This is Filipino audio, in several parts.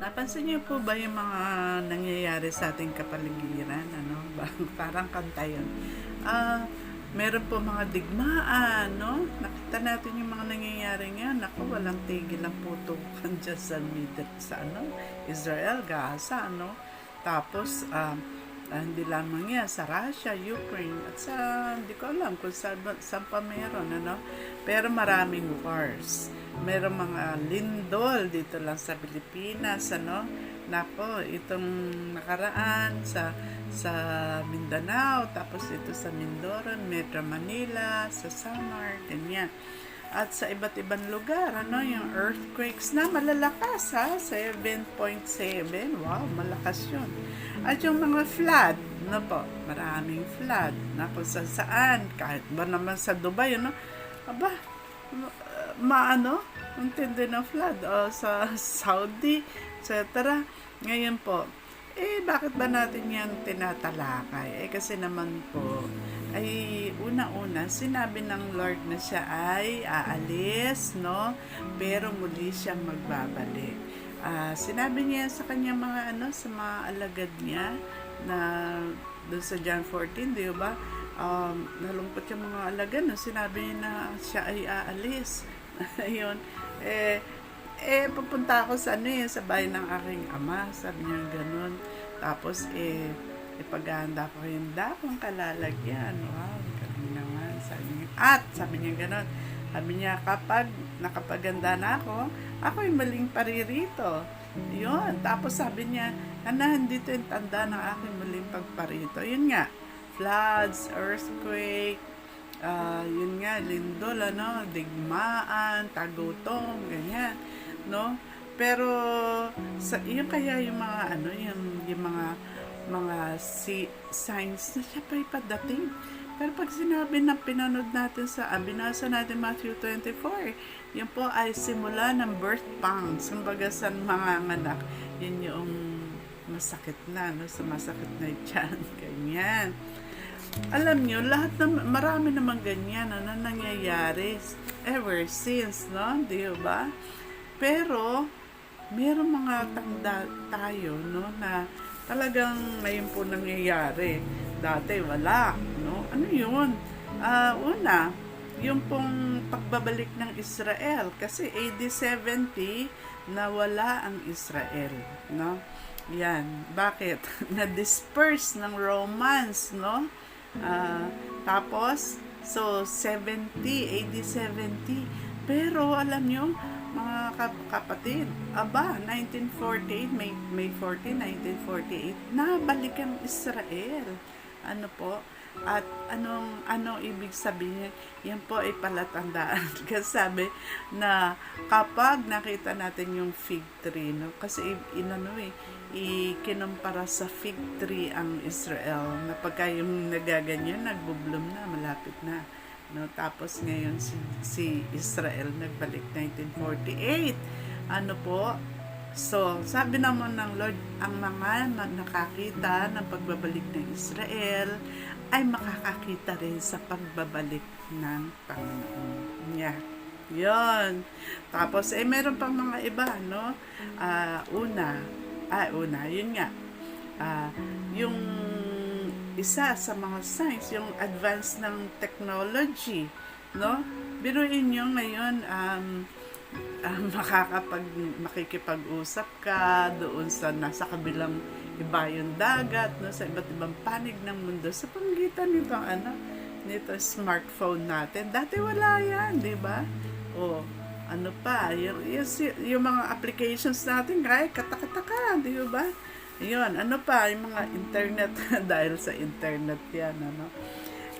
Napansin niyo po ba yung mga nangyayari sa ating kapaligiran? Ano? Parang kanta yun. Ah, meron po mga digmaan, no? Nakita natin yung mga nangyayari ngayon. Naku, walang tigil ang putukan dyan sa middle, sa ano, Israel, Gaza, no? Tapos, um, ah, hindi lamang yan, sa Russia, Ukraine, at sa, hindi ko alam kung saan, saan pa meron, ano? Pero maraming wars. Meron mga lindol dito lang sa Pilipinas, ano? Nako, itong nakaraan sa sa Mindanao, tapos ito sa Mindoro, Metro Manila, sa Samar, ganyan. At sa iba't ibang lugar, ano, yung earthquakes na malalakas ha, 7.7, wow, malakas yun. At yung mga flood, ano po, maraming flood, na kung sa saan, kahit ba naman sa Dubai, ano, aba, ma- maano, ang tindi ng flood, o sa Saudi, etc. Ngayon po, eh, bakit ba natin yan tinatalakay? Eh, kasi naman po, ay una-una, sinabi ng Lord na siya ay aalis, no? Pero muli siyang magbabalik. Ah, sinabi niya sa kanya mga ano, sa mga alagad niya, na doon sa John 14, di ba? Um, nalungkot yung mga alagad, no? Sinabi niya na siya ay aalis. Ayun. Eh, eh, pupunta ako sa ano eh, sa bahay ng aking ama. Sabi niya ganun. Tapos, eh, ipaghahanda ko yung dakong kalalagyan. Wow, galing naman. Sabi niya, at, sabi niya ganun. Sabi niya, kapag nakapaganda na ako, ako yung maling paririto. Yun. Tapos sabi niya, Ana, dito yung tanda ng aking maling pagparito. Yun nga, floods, earthquake, ah yun nga, lindol, ano, digmaan, tagutom, ganyan, no? Pero, sa, yun kaya yung mga, ano, yung, yung mga, mga si, signs na siya pa'y padating. Pero pag sinabi na pinanood natin sa, ah, binasa natin Matthew 24, yun po ay simula ng birth pangs, kumbaga sa mga anak, yun yung masakit na, no? Sa masakit na tiyan, ganyan alam nyo, lahat ng, marami naman ganyan na, na nangyayari ever since, no? Di ba? Pero, meron mga tanda tayo, no, na talagang ngayon po nangyayari. Dati wala, no? Ano yun? Ah, una, yung pong pagbabalik ng Israel. Kasi AD 70, nawala ang Israel, no? Yan. Bakit? Na-disperse ng Romans, no? Ah, tapos, so 70, AD 70. Pero alam nyo, mga kap- kapatid, aba, 1948, May, May 14, 1948, nabalik ang Israel. Ano po? At anong ano ibig sabihin? Yan po ay palatandaan. Kasi sabi na kapag nakita natin yung fig tree, no? Kasi inano eh, ikinumpara sa fig tree ang Israel na pagka yung nagaganyan, nagbubloom na, malapit na. No, tapos ngayon si, si Israel nagbalik 1948. Ano po? So, sabi naman ng Lord, ang mga na- nakakita ng pagbabalik ng Israel ay makakakita rin sa pagbabalik ng Panginoon niya. Yon. Tapos, eh, meron pang mga iba, no? Ah, una, ah, una, yun nga. Ah, yung isa sa mga signs, yung advance ng technology, no? Biruin nyo ngayon, um, um, makakapag, makikipag-usap ka doon sa nasa kabilang ibayong dagat, no, sa iba't ibang panig ng mundo sa pamagitan nito, ano, nito smartphone natin. Dati wala yan, di ba? O, ano pa, yung, yung, yung mga applications natin, kaya katakataka, di ba? Yun, ano pa, yung mga internet, dahil sa internet yan, ano.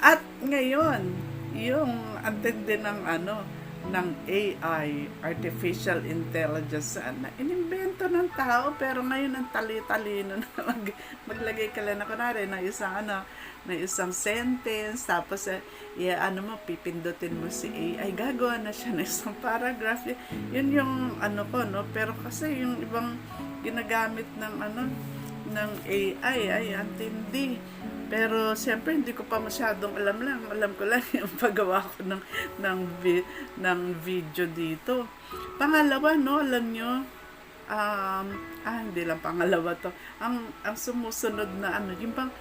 At ngayon, yung antindi ng ano, ng AI, Artificial Intelligence, na inimbento ng tao, pero ngayon ang tali-talino na mag, maglagay ka lang na kunwari ng isang ano, ng isang sentence, tapos eh, yeah, ano mo, pipindutin mo si AI, gagawa na siya ng isang paragraph. Yun yung ano ko, no? Pero kasi yung ibang ginagamit ng ano, ng AI ay antindi. Pero siyempre hindi ko pa masyadong alam lang. Alam ko lang yung paggawa ko ng ng vi- ng video dito. Pangalawa no, alam nyo um, ah, hindi lang pangalawa to. Ang, ang sumusunod na ano, yung bang,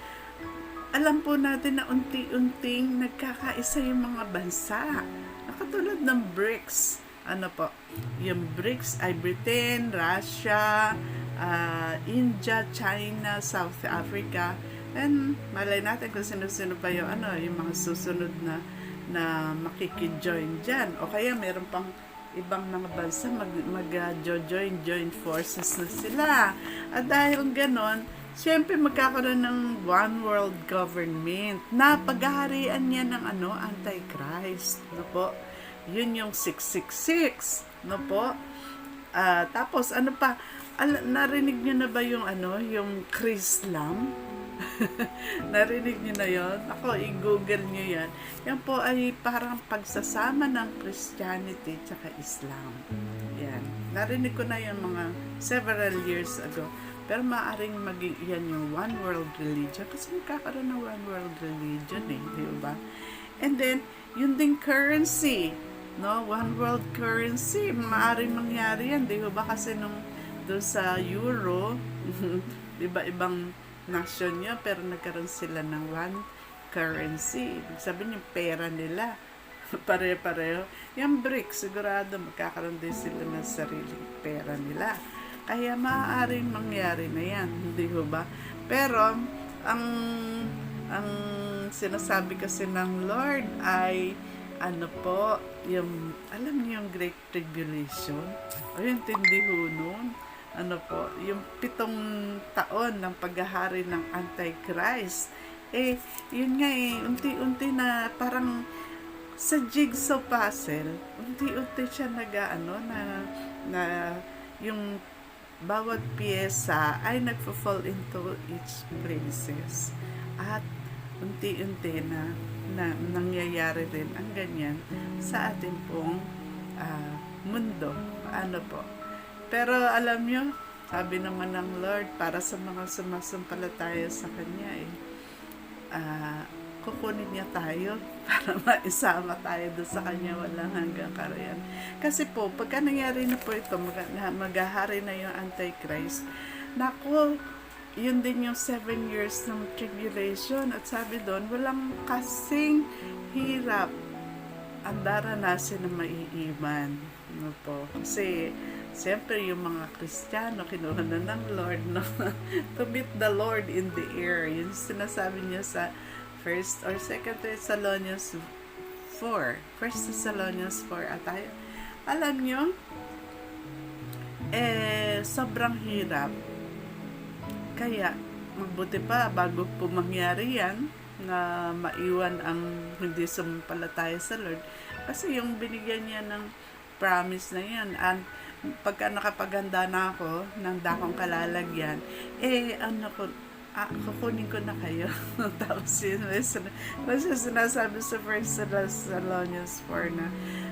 alam po natin na unti-unting nagkakaisa yung mga bansa. Nakatulad ng BRICS. Ano po? Yung BRICS ay Britain, Russia, ah, India, China, South Africa. And malay natin kung sino-sino pa yung, ano, yung mga susunod na na makikijoin dyan. O kaya meron pang ibang mga bansa mag, mag uh, join forces na sila. At dahil ganon, siyempre magkakaroon ng one world government na paghaharian niya ng ano, Antichrist. No po? Yun yung 666. No po? Ah, tapos ano pa? Al- narinig niyo na ba yung ano, yung Chrislam? Narinig niyo na yon? Ako, i-google niyo yan. Yan po ay parang pagsasama ng Christianity tsaka Islam. Yan. Narinig ko na yan mga several years ago. Pero maaring maging yan yung one world religion kasi magkakaroon ng one world religion eh, di ba? And then, yun ding currency, no? One world currency, maaring mangyari yan, di ba? Kasi nung doon sa euro, di ba ibang nation niya pero nagkaroon sila ng one currency. Ibig sabihin yung pera nila. Pare-pareho. Yung BRICS, sigurado magkakaroon din sila ng sariling pera nila. Kaya maaaring mangyari na yan, hindi ho ba? Pero, ang ang sinasabi kasi ng Lord ay ano po, yung, alam niyo yung Great Tribulation? O yung tindi ho nun? Ano po, yung pitong taon ng paghahari ng Antichrist. Eh, yun nga eh, unti-unti na parang sa jigsaw puzzle, unti-unti siya nag ano, na, na yung bawat pyesa ay nagfo-fall into its places. At unti-unti na, na nangyayari rin ang ganyan sa ating pong ah, mundo. Ano po, pero alam nyo, sabi naman ng Lord, para sa mga sumasampalataya sa Kanya eh, ah, kukunin niya tayo para maisama tayo doon sa Kanya walang hanggang karayan. Kasi po, pagka nangyari na po ito, mag, maghahari na yung Antichrist, nako, yun din yung seven years ng tribulation. At sabi doon, walang kasing hirap ang daranasin na maiiman. No po. Kasi, Siyempre, yung mga Kristiyano, kinuha na ng Lord, no? to meet the Lord in the air. Yun sinasabi niya sa 1st or 2nd Thessalonians 4. 1 Thessalonians 4. At tayo, alam nyo, eh, sobrang hirap. Kaya, mabuti pa, bago po mangyari yan, na maiwan ang hindi sumampalataya sa Lord. Kasi yung binigyan niya ng promise na yan, and pagka nakapaghanda na ako ng dakong kalalagyan, eh, ano ko, ah, kukunin ko na kayo. Tapos yun, kasi sinasabi sa First Thessalonians 4 na,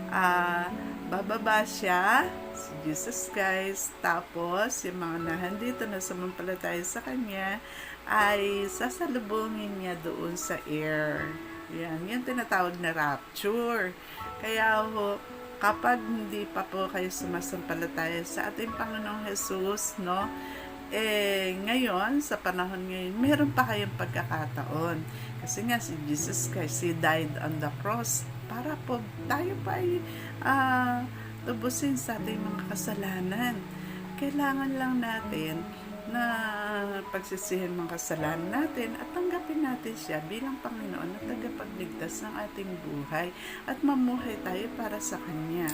ah, bababa siya, si Jesus Christ, tapos yung mga nahandito na sumampalataya sa Kanya, ay sasalubungin niya doon sa air. Yan, yan tinatawag na rapture. Kaya ho, kapag hindi pa po kayo sumasampalataya sa ating Panginoong Jesus, no? Eh, ngayon, sa panahon ngayon, meron pa kayong pagkakataon. Kasi nga, si Jesus Christ, He died on the cross para po tayo pa ay uh, tubusin sa ating mga kasalanan. Kailangan lang natin na pagsisihin ng kasalanan natin at tanggapin natin siya bilang Panginoon at tagapagligtas ng ating buhay at mamuhay tayo para sa Kanya.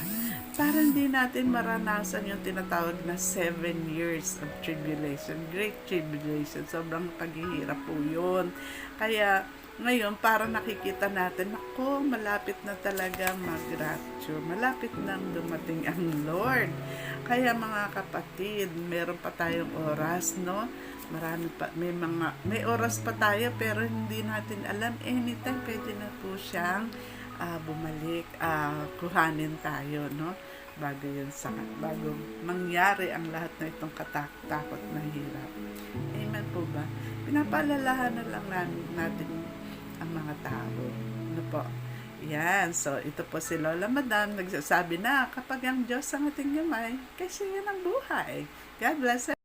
Para hindi natin maranasan yung tinatawag na seven years of tribulation, great tribulation. Sobrang paghihirap po yun. Kaya ngayon, para nakikita natin, ako, malapit na talaga mag-rapture. Malapit nang dumating ang Lord. Kaya mga kapatid, meron pa tayong oras, no? Marami pa, may mga, may oras pa tayo, pero hindi natin alam. Anytime, pwede na po siyang uh, bumalik, uh, kuhanin tayo, no? Bago yun sa, bago mangyari ang lahat na itong katakot na hirap. Amen po ba? Pinapaalalahan na lang natin ang mga tao. Ano po? Yan, so ito po si Lola Madam nagsasabi na kapag ang Diyos ang ating gamay, kasi yan ang buhay. God bless